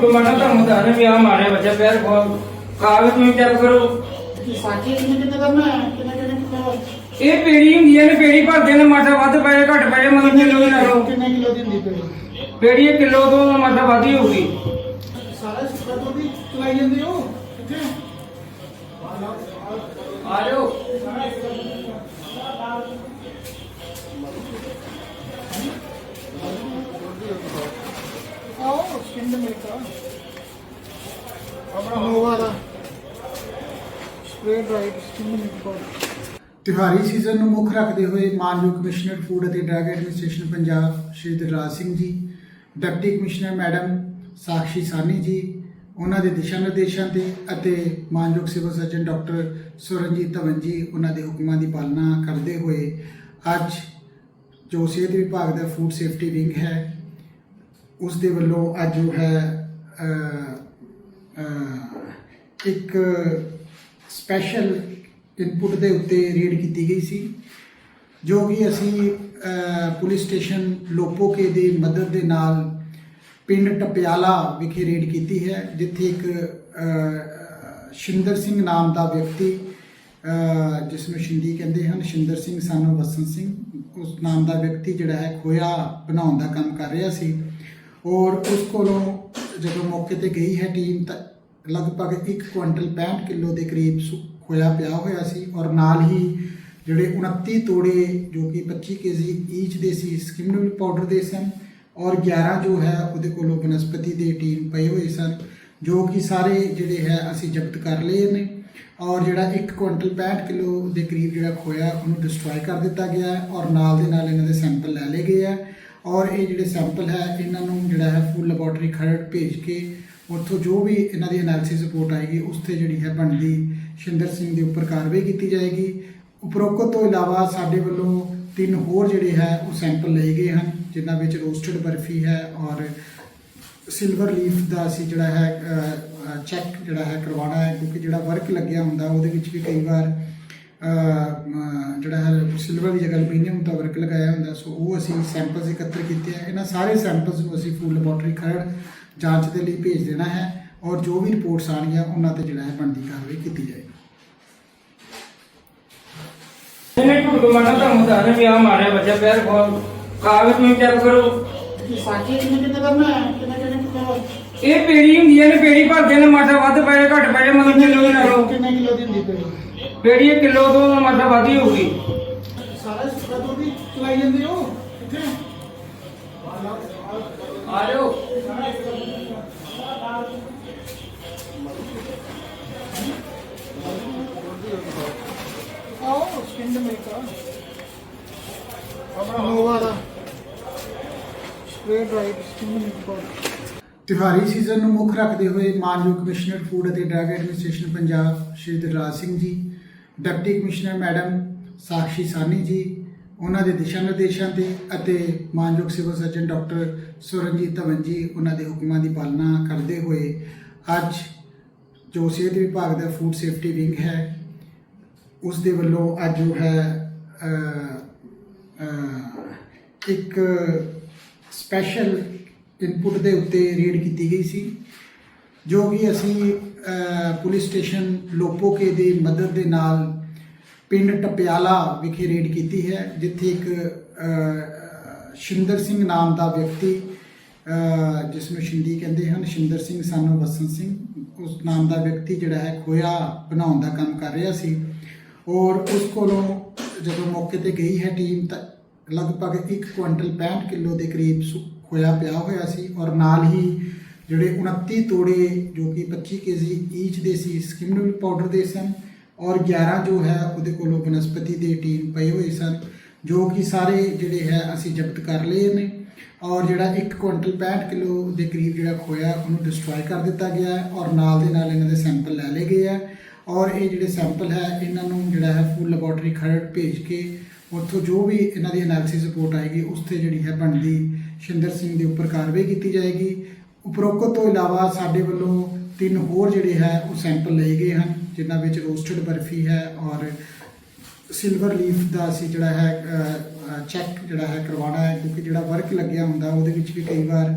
ਝੂਠ ਮਾਰਨਾ ਤੁਹਾਨੂੰ ਨੇ ਵੀ ਆ ਮਾਰਿਆ ਬੱਚਾ ਪੈਰ ਖੋ ਕਾਗਜ਼ ਤੁਸੀਂ ਚੈੱਕ ਕਰੋ। ਸਾਡੀ ਕਿੰਨੇ ਕਿੰਨੇ ਕਰਨਾ ਹੈ ਕਿੰਨੇ ਕਿੰਨੇ ਕਿਲੋ? ਇਹ ਪੇੜੀ ਹੁੰਦੀਆਂ ਨੇ ਪੇੜੀ ਭਰਦੇ ਨੇ ਮਾਠਾ ਵੱਧ ਪਏ ਘੱਟ ਪਏ ਮਤਲਬ ਕਿਲੋ ਹੀ ਨਾ ਲਓ ਕਿੰਨੇ ਕਿਲੋ ਦੀ ਹੁੰਦੀ ਪਈ ਪੇੜੀ? ਇਹ ਕਿਲੋ ਤੋਂ ਮਾਠਾ ਵੱਧ ਹੀ ਹੋਊਗੀ। ਸਾਰਾ ਸੁੱਕਾ ਤੋਂ ਵੀ ਚਲਾਈ ਜਾਂਦੇ ਹੋ ਕਿੱਥੇ ਆ ਜਾਓ। ਆਓ ਸਕਿੰਡ ਆਪਣਾ ਨੋਵਾ ਦਾ ਸਪਰੇ ਡਰਾਈਡ ਸਕਿੰਡ ਮੇਕਾ ਤਿਹਾਰੀ ਸੀਜ਼ਨ ਨੂੰ ਮੁੱਖ ਰੱਖਦੇ ਹੋਏ ਮਾਨਯੋਗ ਕਮਿਸ਼ਨਰ ਫੂਡ ਅਤੇ drug administration Punjab Shri Dalraj Singh ji, deputy commissioner madam Sakshi Sawhney ji, ਉਹਨਾਂ ਦੇ ਦਿਸ਼ਾ ਨਿਰਦੇਸ਼ਾਂ ਤੇ ਅਤੇ ਮਾਨਯੋਗ civil surgeon doctor Suranjit Dhawan ji, ਉਹਨਾਂ ਦੇ ਹੁਕਮਾਂ ਦੀ ਪਾਲਣਾ ਕਰਦੇ ਹੋਏ ਅੱਜ ਜੋ ਸਿਹਤ ਵਿਭਾਗ ਦਾ ਫੂਡ ਸੇਫਟੀ ਵਿੰਗ ਹੈ ਉਸ ਦੇ ਵੱਲੋਂ ਅੱਜ ਜੋ ਹੈ ਇੱਕ ਸਪੈਸ਼ਲ ਇਨਪੁਟ ਦੇ ਉੱਤੇ ਰੇਡ ਕੀਤੀ ਗਈ ਸੀ, ਜੋ ਕਿ ਅਸੀਂ ਪੁਲਿਸ ਸਟੇਸ਼ਨ ਲੋਪੋਕੇ ਦੀ ਮਦਦ ਦੇ ਨਾਲ ਪਿੰਡ ਟਪਿਆਲਾ ਵਿਖੇ ਰੇਡ ਕੀਤੀ ਹੈ, ਜਿੱਥੇ ਇੱਕ ਸ਼ਿੰਦਰ ਸਿੰਘ ਨਾਮ ਦਾ ਵਿਅਕਤੀ ਜਿਸ ਨੂੰ ਸ਼ਿੰਦੀ ਕਹਿੰਦੇ ਹਨ, ਸ਼ਿੰਦਰ ਸਿੰਘ ਸਾਨੂੰ ਵਸਨ ਸਿੰਘ, ਉਸ ਨਾਮ ਦਾ ਵਿਅਕਤੀ ਜਿਹੜਾ ਹੈ, ਖੋਇਆ ਬਣਾਉਣ ਦਾ ਕੰਮ ਕਰ ਰਿਹਾ ਸੀ। ਔਰ ਉਸ ਕੋਲੋਂ ਜਦੋਂ ਮੌਕੇ ਤੇ ਗਈ ਹੈ ਟੀਮ ਤਾਂ ਲਗਭਗ 1 ਕੁਇੰਟਲ 65 ਕਿਲੋ ਦੇ ਕਰੀਬ ਸੁ- ਖੋਇਆ ਪਿਆ ਹੋਇਆ ਸੀ ਔਰ ਨਾਲ ਹੀ ਜਿਹੜੇ 29 ਤੋੜੇ ਜੋ ਕਿ 25 ਕੇਜੀ ਈਚ ਦੇ ਸੀ ਸਕਿਮਡ ਪਾਊਡਰ ਦੇ ਸਨ ਔਰ 11 ਜੋ ਹੈ ਉਹਦੇ ਕੋਲੋਂ ਬਨਸਪਤੀ ਦੇ ਟੀਮ ਪਏ ਹੋਏ ਸਨ, ਜੋ ਕਿ ਸਾਰੇ ਜਿਹੜੇ ਹੈ ਅਸੀਂ ਜ਼ਬਤ ਕਰ ਲਏ ਨੇ ਔਰ ਜਿਹੜਾ 1 ਕੁਇੰਟਲ 65 ਕਿਲੋ ਦੇ ਕਰੀਬ ਜਿਹੜਾ ਖੋਇਆ ਉਹਨੂੰ ਡਿਸਟਰੋਏ ਕਰ ਦਿੱਤਾ ਗਿਆ ਹੈ ਔਰ ਨਾਲ ਦੇ ਨਾਲ ਇਹਨਾਂ ਦੇ ਸੈਂਪਲ ਲੈ ਲਏ ਗਏ ਆ ਔਰ ਇਹ ਜਿਹੜੇ ਸੈਂਪਲ ਹੈ, ਇਹਨਾਂ ਨੂੰ ਜਿਹੜਾ ਹੈ ਫੁੱਲ ਲੈਬੋਰਟਰੀ ਖਰੜ ਭੇਜ ਕੇ ਉੱਥੋਂ ਜੋ ਵੀ ਇਹਨਾਂ ਦੀ ਐਨਾਲਿਸਿਸ ਰਿਪੋਰਟ ਆਏਗੀ, ਉਸ ਤੇ ਜਿਹੜੀ ਹੈ ਬਣਦੀ ਸ਼ਿੰਦਰ ਸਿੰਘ ਦੇ ਉੱਪਰ ਕਾਰਵਾਈ ਕੀਤੀ ਜਾਏਗੀ। ਉਪਰੋਕਤ ਤੋਂ ਇਲਾਵਾ ਸਾਡੇ ਵੱਲੋਂ ਤਿੰਨ ਹੋਰ ਜਿਹੜੇ ਹੈ, ਉਹ ਸੈਂਪਲ ਲਏ ਗਏ ਹਨ, ਜਿਨ੍ਹਾਂ ਵਿੱਚ ਰੋਸਟਡ ਬਰਫੀ ਹੈ ਔਰ ਸਿਲਵਰ ਲੀਫ ਦਾ ਅਸੀਂ ਜਿਹੜਾ ਹੈ ਚੈੱਕ ਜਿਹੜਾ ਹੈ ਕਰਵਾਉਣਾ ਹੈ, ਕਿਉਂਕਿ ਜਿਹੜਾ ਵਰਕ ਲੱਗਿਆ ਹੁੰਦਾ, ਉਹਦੇ ਵਿੱਚ ਵੀ ਕਈ ਵਾਰ ਜਿਹੜਾ ਹੈ ਸਿਲਵਰ ਦੀ ਜਗ੍ਹਾ ਐਲੂਮੀਨੀਅਮ ਦਾ ਵਰਕ ਲਗਾਇਆ ਹੁੰਦਾ। ਸੋ ਉਹ ਅਸੀਂ ਸੈਂਪਲਸ ਇਕੱਤਰ ਕੀਤੇ ਆ। ਇਹਨਾਂ ਸਾਰੇ ਸੈਂਪਲਸ ਨੂੰ ਅਸੀਂ ਫੂਡ ਲੈਬੋਰਟਰੀ ਖਰੜ ਜਾਂਚ ਦੇ ਲਈ ਭੇਜ ਦੇਣਾ ਹੈ ਔਰ ਜੋ ਵੀ ਰਿਪੋਰਟਸ ਆਉਣਗੀਆਂ ਉਹਨਾਂ ਤੇ ਜਿਹੜਾ ਹੈ ਬਣਦੀ ਕਾਰਵਾਈ ਕੀਤੀ ਜਾਏਗੀ। ਇਹਨੇ ਝੂਠ ਮਾਰਨਾ ਤੁਹਾਨੂੰ ਤਾਂ ਨੇ ਵੀ ਆ ਮਾਰਿਆ ਬੱਚਾ ਪੈਰ ਖੋ ਕਾਗਜ਼ ਤੁਸੀਂ ਚੈੱਕ ਕਰੋ। ਸਾਡੀ ਕਿੰਨੇ ਕਿੰਨੇ ਕਰਨਾ ਹੈ? ਕਿੰਨੇ ਕਿੰਨੇ ਕਿਲੋ ਇਹ ਪੇੜੀ ਹੁੰਦੀਆਂ ਨੇ ਪੇੜੀ ਭਰਦੇ ਨੇ ਮਾਠਾ ਵੱਧ ਪਏ ਘੱਟ ਪਏ ਮਤਲਬ ਕਿਲੋ ਹੀ ਨਾ ਲਓ ਕਿੰਨੇ ਕਿਲੋ ਦੀ ਹੁੰਦੀ ਇਹ ਕਿਲੋ ਤੋਂ ਮਾਠਾ ਵੱਧ ਹੀ ਹੋਊਗੀ? ਸਾਰਾ ਸੁੱਕਾ ਤੋਂ ਵੀ ਚਲਾਈ ਜਾਂਦੇ ਹੋ? ਕਿੱਥੇ? ਆ ਜਾਓ। ਆਓ ਸਕਿੰਡ ਮੇਕਾ ਆਪਣਾ ਨੋਵਾ ਦਾ। ਸਪਰੇ ਡਰਾਈਡ ਸਕਿੰਡ ਮੇਕਾ ਤਿਹਾਰੀ ਸੀਜ਼ਨ ਨੂੰ ਮੁੱਖ ਰੱਖਦੇ ਹੋਏ ਮਾਨਯੋਗ ਕਮਿਸ਼ਨਰ ਫੂਡ ਅਤੇ drug administration Punjab Shri Dalraj Singh ji deputy commissioner madam Sakshi Sawhney ji, ਉਹਨਾਂ ਦੇ ਦਿਸ਼ਾ ਨਿਰਦੇਸ਼ਾਂ ਤੇ ਅਤੇ ਮਾਨਯੋਗ civil surgeon doctor Suranjit Dhawan ji, ਉਹਨਾਂ ਦੇ ਹੁਕਮਾਂ ਦੀ ਪਾਲਣਾ ਕਰਦੇ ਹੋਏ ਅੱਜ ਜੋ ਸਿਹਤ ਵਿਭਾਗ ਦਾ ਫੂਡ ਸੇਫਟੀ ਵਿੰਗ ਹੈ, ਉਸ ਦੇ ਵੱਲੋਂ ਅੱਜ ਜੋ ਹੈ ਇੱਕ ਸਪੈਸ਼ਲ ਇਨਪੁਟ ਦੇ ਉੱਤੇ ਰੇਡ ਕੀਤੀ ਗਈ ਸੀ, ਜੋ ਕਿ ਅਸੀਂ ਪੁਲਿਸ ਸਟੇਸ਼ਨ ਲੋਪੋਕੇ ਦੀ ਮਦਦ ਦੇ ਨਾਲ ਪਿੰਡ ਟਪਿਆਲਾ ਵਿਖੇ ਰੇਡ ਕੀਤੀ ਹੈ, ਜਿੱਥੇ ਇੱਕ ਸ਼ਿੰਦਰ ਸਿੰਘ ਨਾਮ ਦਾ ਵਿਅਕਤੀ ਜਿਸ ਨੂੰ ਸ਼ਿੰਦੀ ਕਹਿੰਦੇ ਹਨ, ਸ਼ਿੰਦਰ ਸਿੰਘ ਸਾਨੂੰ ਵਸਨ ਸਿੰਘ, ਉਸ ਨਾਮ ਦਾ ਵਿਅਕਤੀ ਜਿਹੜਾ ਹੈ, ਖੋਇਆ ਬਣਾਉਣ ਦਾ ਕੰਮ ਕਰ ਰਿਹਾ ਸੀ। ਔਰ ਉਸ ਕੋਲੋਂ ਜਦੋਂ ਮੌਕੇ ਤੇ ਗਈ ਹੈ ਟੀਮ, ਤਾਂ ਲਗਭਗ 1 ਕੁਇੰਟਲ 65 ਕਿਲੋ ਦੇ ਕਰੀਬ ਸੁ- ਖੋਇਆ ਪਿਆ ਹੋਇਆ ਸੀ ਔਰ ਨਾਲ ਹੀ ਜਿਹੜੇ 29 ਤੋੜੇ ਜੋ ਕਿ 25 ਕੇਜੀ ਈਚ ਦੇ ਸੀ ਸਕਿਮਡ ਪਾਊਡਰ ਦੇ ਸਨ ਔਰ 11 ਜੋ ਹੈ ਉਹਦੇ ਕੋਲੋਂ ਬਨਸਪਤੀ ਦੇ ਟੀਮ ਪਏ ਹੋਏ ਸਨ, ਜੋ ਕਿ ਸਾਰੇ ਜਿਹੜੇ ਹੈ ਅਸੀਂ ਜ਼ਬਤ ਕਰ ਲਏ ਨੇ ਔਰ ਜਿਹੜਾ 1 ਕੁਇੰਟਲ 65 ਕਿਲੋ ਦੇ ਕਰੀਬ ਜਿਹੜਾ ਖੋਇਆ, ਉਹਨੂੰ ਡਿਸਟਰੋਏ ਕਰ ਦਿੱਤਾ ਗਿਆ ਹੈ ਔਰ ਨਾਲ ਦੇ ਨਾਲ ਇਹਨਾਂ ਦੇ ਸੈਂਪਲ ਲੈ ਲਏ ਗਏ ਆ ਔਰ ਇਹ ਜਿਹੜੇ ਸੈਂਪਲ ਹੈ, ਇਹਨਾਂ ਨੂੰ ਜਿਹੜਾ ਹੈ ਫੁੱਲ ਲੈਬੋਰਟਰੀ ਖਰੜ ਭੇਜ ਕੇ ਉੱਥੋਂ ਜੋ ਵੀ ਇਹਨਾਂ ਦੀ ਐਨਾਲਿਸਿਸ ਰਿਪੋਰਟ ਆਏਗੀ, ਉਸ ਤੇ ਜਿਹੜੀ ਹੈ ਬਣਦੀ ਸ਼ਿੰਦਰ ਸਿੰਘ ਦੇ ਉੱਪਰ ਕਾਰਵਾਈ ਕੀਤੀ ਜਾਏਗੀ। ਉਪਰੋਕਤ ਤੋਂ ਇਲਾਵਾ ਸਾਡੇ ਵੱਲੋਂ ਤਿੰਨ ਹੋਰ ਜਿਹੜੇ ਹੈ, ਉਹ ਸੈਂਪਲ ਲਏ ਗਏ ਹਨ, ਜਿਨ੍ਹਾਂ ਵਿੱਚ ਰੋਸਟਡ ਬਰਫੀ ਹੈ ਔਰ ਸਿਲਵਰ ਲੀਫ ਦਾ ਅਸੀਂ ਜਿਹੜਾ ਹੈ ਚੈੱਕ ਜਿਹੜਾ ਹੈ ਕਰਵਾਉਣਾ ਹੈ, ਕਿਉਂਕਿ ਜਿਹੜਾ ਵਰਕ ਲੱਗਿਆ ਹੁੰਦਾ, ਉਹਦੇ ਵਿੱਚ ਵੀ ਕਈ ਵਾਰ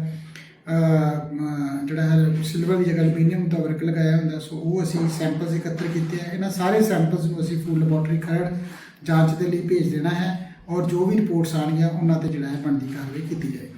ਜਿਹੜਾ ਹੈ ਸਿਲਵਰ ਦੀ ਜਗ੍ਹਾ ਐਲੂਮੀਨੀਅਮ ਦਾ ਵਰਕ ਲਗਾਇਆ ਹੁੰਦਾ, ਸੋ ਉਹ ਅਸੀਂ ਸੈਂਪਲਸ ਇਕੱਤਰ ਕੀਤੇ ਆ। ਇਹਨਾਂ ਸਾਰੇ ਸੈਂਪਲਸ ਨੂੰ ਅਸੀਂ ਫੂਡ ਲੈਬੋਰਟਰੀ ਖਰੜ ਜਾਂਚ ਦੇ ਲਈ ਭੇਜ ਦੇਣਾ ਹੈ ਔਰ ਜੋ ਵੀ ਰਿਪੋਰਟਸ ਆਉਣਗੀਆਂ, ਉਹਨਾਂ ਤੇ ਜਿਹੜਾ ਹੈ ਬਣਦੀ ਕਾਰਵਾਈ ਕੀਤੀ ਜਾਏਗੀ।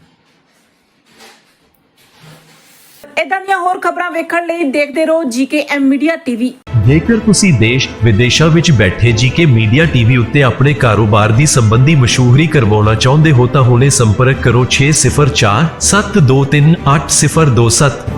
ਇਦਾਂ ਦੀਆਂ ਹੋਰ ਖਬਰਾਂ ਵੇਖਣ ਲਈ ਦੇਖਦੇ ਰਹੋ ਜੀਕੇ ਐਮ ਮੀਡੀਆ ਟੀਵੀ। ਜੇਕਰ ਤੁਸੀਂ ਦੇਸ਼ ਵਿਦੇਸ਼ਾਂ ਵਿੱਚ ਬੈਠੇ ਜੀਕੇ ਮੀਡੀਆ ਟੀਵੀ ਉੱਤੇ ਆਪਣੇ ਕਾਰੋਬਾਰ ਦੀ ਸੰਬੰਧੀ ਮਸ਼ਹੂਰੀ ਕਰਵਾਉਣਾ ਚਾਹੁੰਦੇ ਹੋ ਤਾਂ ਹੁਣੇ ਸੰਪਰਕ ਕਰੋ 604 723 8027